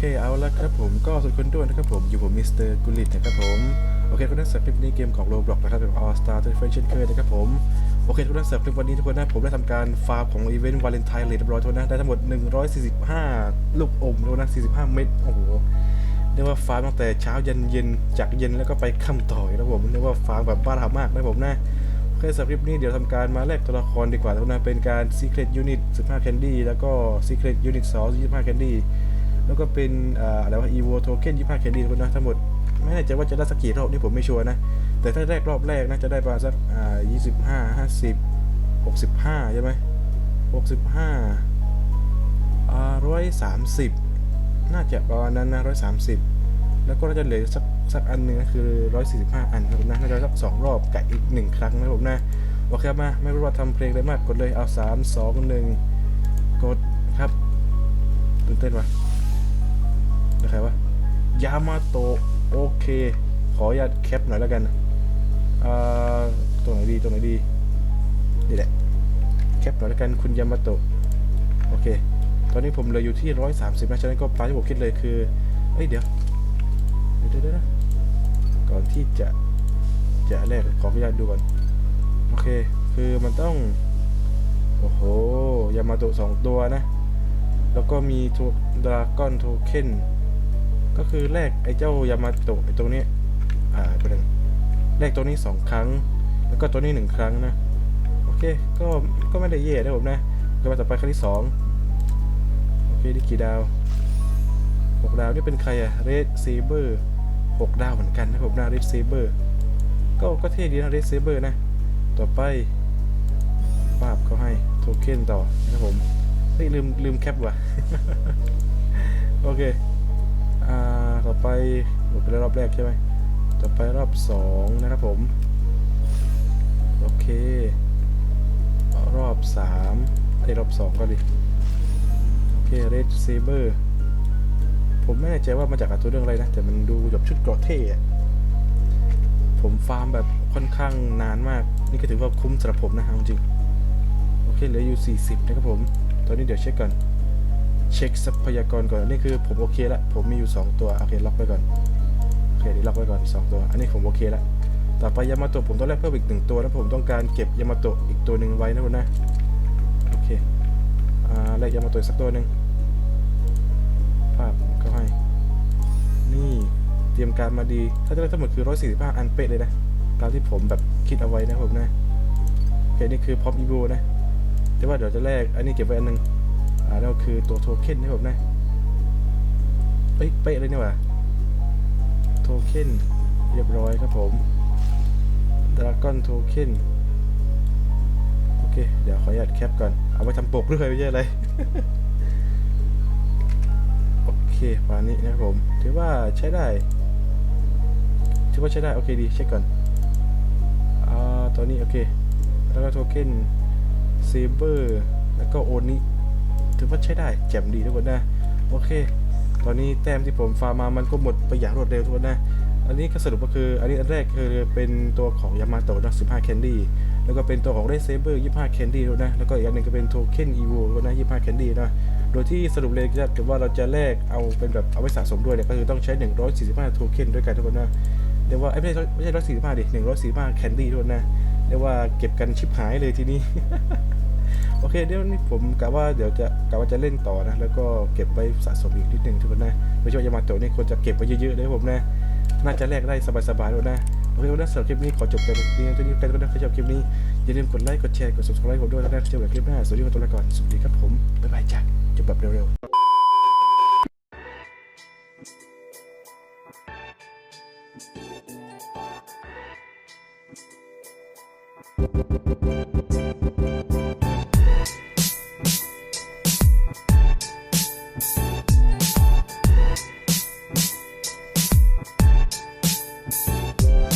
เคเอาละครับผมก็สวัสดีคนด้วยนะครับผมอยู่ผมมิสเตอร์กุลิตนะครับผมโอเคทุกท่านสำหรับคลิปนี้เกมของโรบล็อกนะครับเป็น All Star ตัวเฟนเช่นเคยนะครับผมโอเคทุกท่านสำหรับคลิปวันนี้ทุกคนนะผมได้ทำการฟาร์มของอีเวนต์วาเลนไทน์เลยเรียบร้อยทุกคนนะได้ทั้งหมด 145 ลูกอมทุกคนนะ45 เม็ดโอ้โหเรียกว่าฟาร์มตั้งแต่เช้ายันเย็นจากเย็นแล้วก็ไปค่ำต่อยนะผมเรียกว่าฟาร์มแบบบ้าระมากนะผมนะโอเคสำหรับคลิปนี้เดี๋ยวทำการมาแลกตัวละครดีกว่าทุกคนนะเป็นการ Secret Unit 15 Candy แล้วก็ Secret Unit 2 25 Candy แล้วก็เป็นอะไรวะ Evo Token 25 Candy ทุกคนนะทั้งหมด ไม่แน่ใจว่าจะได้สักกี่รอบนี่ผมไม่ชัวร์นะ แต่ถ้าแรกรอบแรกนะจะได้ประมาณสักอ่า25 50 65ใช่ไหม65อ่า130น่าจะประมาณนั้นนะ130แล้วก็น่าจะเหลือสักสักอันหนึ่งก็คือ 145 อันนะครับนะน่าจะสักสองรอบกับอีกหนึ่งครั้งนะครับผมนะโอเคมาไม่รู้ว่าทำเพลงอะไรมากกดเลยเอา 3 2 1 กดครับตื่นเต้นวะ ใครวะยามาโตโอเค ขออนุญาตแคปหน่อยแล้วกันอ่าตรงไหนดีตรงไหนดีนี่แหละแคปหน่อยแล้วกันคุณยามาโตโอเค ตอนนี้ผมเหลืออยู่ที่130นะฉะนั้นก็ตามที่ผมคิดเลยคือเอ้ยเดี๋ยวเดี๋ยวเดี๋ยวนะก่อนที่จะจะแรกขออนุญาตดูก่อนโอเค คือมันต้อง โอ้โหยามาโตสองตัวนะ แล้วก็มีทูดราก้อนโทเค็น ก็คือแรกไอ้เจ้ายามาโตะไอ้ตรงนี้ อ่าประเป็นแรกตัวนี้สองครั้ง แล้วก็ตัวนี้หนึ่งครั้งนะ โอเค ก็ ก็ไม่ได้แย่นะผมนะก็มาต่อไปครั้งที่สองโอเคนี่กี่ดาวหกดาวนี่เป็นใครอะเรดเซเบอร์หกดาวเหมือนกันนะผมนะเรดเซเบอร์ก็ ก็เท่ดีนะเรดเซเบอร์นะ ต่อไปปาบเขาให้โทเค็นต่อนะครับผมเฮ้ยลืมลืมแคปว่ะ โอเค ต่อไปหมดไปแล้วรอบแรกใช่ไหมต่อไปรอบสองนะครับผม โอเค รอบสามไอ้รอบสองก็ดิ โอเคเรดเซเบอร์ผมไม่แน่ใจว่ามาจากกาตูนเรื่องอะไรนะ แต่มันดูแบบชุดเกราะเท่ผมฟาร์มแบบค่อนข้างนานมาก นี่ก็ถือว่าคุ้มสำหรับผมนะเอาจริง โอเคเหลืออยู่ 40 นะครับผม ตอนนี้เดี๋ยวเช็คก่อน เช็คทรัพยากรก่อน นี่คือผมโอเคละผมมีอยู่ 2 ตัวโอเคล็อกไว้ก่อนโอเคเดี๋ยวล็อกไว้ก่อน 2 ตัว อันนี้ผมโอเคละต่อไปยามาโตะผมต้องแลกเพิ่มอีกหนึ่งตัวแล้วผมต้องการเก็บยามาโตะอีกตัวหนึ่งไว้นะคุณนะโอเคอ่าแลกยามาโตะอีกสักตัวหนึ่งภาพก็ให้ นี่เตรียมการมาดี ถ้าจะได้ทั้งหมดคือ 145 อันเป๊ะเลยนะตามที่ผมแบบคิดเอาไว้นะผมนะโอเคนี่คือพร้อมอีโบนะแต่ว่าเดี๋ยวจะแลกอันนี้เก็บไว้อันหนึง อ่านั่นก็คือตัวโทเค็นนะผมนะเอ้ยเป๊ะเลยนี่หว่าโทเค็นเรียบร้อยครับผมดราก้อนโทเค็นโอเค เดี๋ยวขออนุญาตแคปก่อน เอาไว้ทำปกด้วยไม่ใช่อะไร โอเคประมาณนี้นะครับผม ถือว่าใช้ได้ ถือว่าใช้ได้ โอเคดีเช็คก่อน อ่าตัวนี้โอเค แล้วก็โทเค็นเซเบอร์ แล้วก็โอนิ ถือว่าใช้ได้แจ่มดีทุกคนนะ โอเค ตอนนี้แต้มที่ผมฟาร์มมามันก็หมดไปอย่างรวดเร็วทุกคนนะ อันนี้ก็สรุปก็คือ อันนี้อันแรกคือเป็นตัวของยามาโตะนะ15แคนดี้แล้วก็เป็นตัวของเรซเซเบอร์25แคนดี้ด้วยนะ แล้วก็อีกอันหนึ่งก็เป็นโทเค็นอีโวด้วยนะ25แคนดี้นะ โดยที่สรุปเลยจะถือว่าเราจะแลกเอาเป็นแบบเอาไว้สะสมด้วยเนี่ยก็คือต้องใช้ 145 โทเค็นด้วยกันทุกคนนะเรียกว่าไม่ใช่ไม่ใช่145ดิ145แคนดี้ด้วยนะเรียกว่าเก็บกันชิบหายเลยทีนี้ โอเคเดี๋ยวนี้ผมกะว่าเดี๋ยวจะกะว่าจะเล่นต่อนะ แล้วก็เก็บไว้สะสมอีกนิดนึงทุกคนนะไม่ใช่ว่าจะมาตัวนี้ควรจะเก็บไว้เยอะๆเลยผมนะ น่าจะแลกได้สบายๆด้วยนะโอเควันนี้สำหรับคลิปนี้ขอจบแปเพียงเท่านี้กันนะใครชอบคลิปนี้อย่าลืมกดไลค์กดแชร์กด subscribe ผมด้วยนะเจอกันคลิปหน้าสวัสดีครับตัวละคนสวัสดีครับผมบ๊ายบายจ้ะจบแบบเร็วๆ